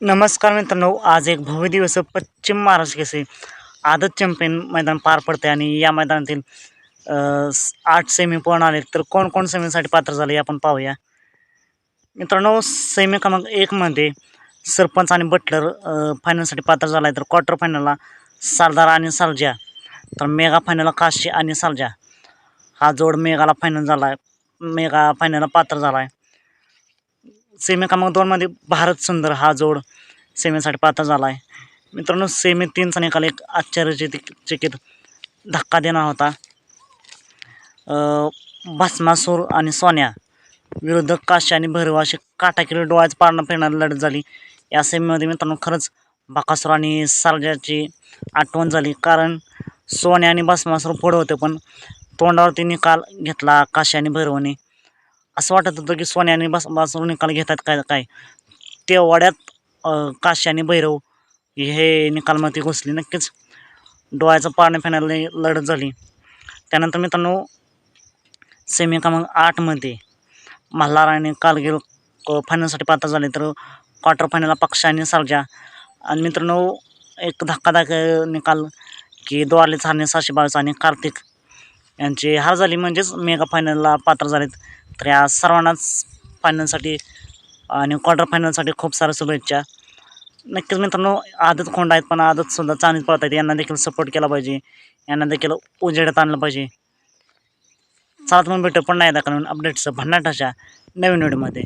नमस्कार मित्रांनो आज एक भव्य दिवस पश्चिम महाराष्ट्र केसे आदत चॅम्पियन मैदान पार पडते आणि या मैदानातील आठ सेमी पण आले तर कोण कोण सेमीसाठी पात्र झाले आपण पाहूया. मित्रांनो सेमी क्रमांक एकमध्ये सरपंच आणि बटलर फायनलसाठी पात्र झाला आहे तर क्वार्टर फायनलला सरदार आणि सालजा. तर मेगा फायनलला काशी आणि सालजा. हा जोड मेगाला फायनल झाला आहे मेगा फायनलला पात्र झाला आहे सेमी क्रमांक दोनमध्ये भारत सुंदर हा जोड सेमीसाठी पात्र झाला आहे मित्रांनो सेमी तीनचा निकाल एक आश्चर्यचकित धक्का देणार होता. भस्मासूर आणि सोन्या विरुद्ध काशी आणि भैरव अशी काटाकिरी डोळ्याच पारणं फिरणारी लढत झाली. या सेमीमध्ये मित्रांनो खरंच बाकासूर आणि सारजाची आठवण झाली. कारण सोन्या आणि भस्मासूर पुढे होते पण तोंडावरती निकाल घेतला काशी आणि भैरवने. असं वाटत होतं की सोन्याने बस बासूर निकाल घेतात काय? काय तेवढ्यात अं, काशी आणि भैरव हे निकालमध्ये घुसली नक्कीच. डोळ्याचं पाणी फिरणारी लढत झाली. त्यानंतर मित्रांनो सेमी क्रमांक आठमध्ये मल्हार आणि कालगिर फायनलसाठी पात्र झाले. तर क्वार्टर फायनलला पक्ष आणि सर्जा आणि मित्रांनो एक धक्कादायक निकाल की द्वारले हारणे सहाशे बावीस आणि कार्तिक यांची हार झाली. म्हणजेच मेगा फायनलला पात्र झालेत. तर या सर्वांनाच फायनलसाठी आणि क्वार्टर फायनलसाठी खूप साऱ्या शुभेच्छा. नक्कीच मित्रांनो आदत खोंड आहेत पण आदतसुद्धा चांगलीच पळत आहेत. यांना देखील सपोर्ट केला पाहिजे. यांना देखील उजेडात आणलं पाहिजे. चालत मग भेटू पण नाही दाखवून अपडेट्स भन्नाटाच्या नवीन व्हिडिओमध्ये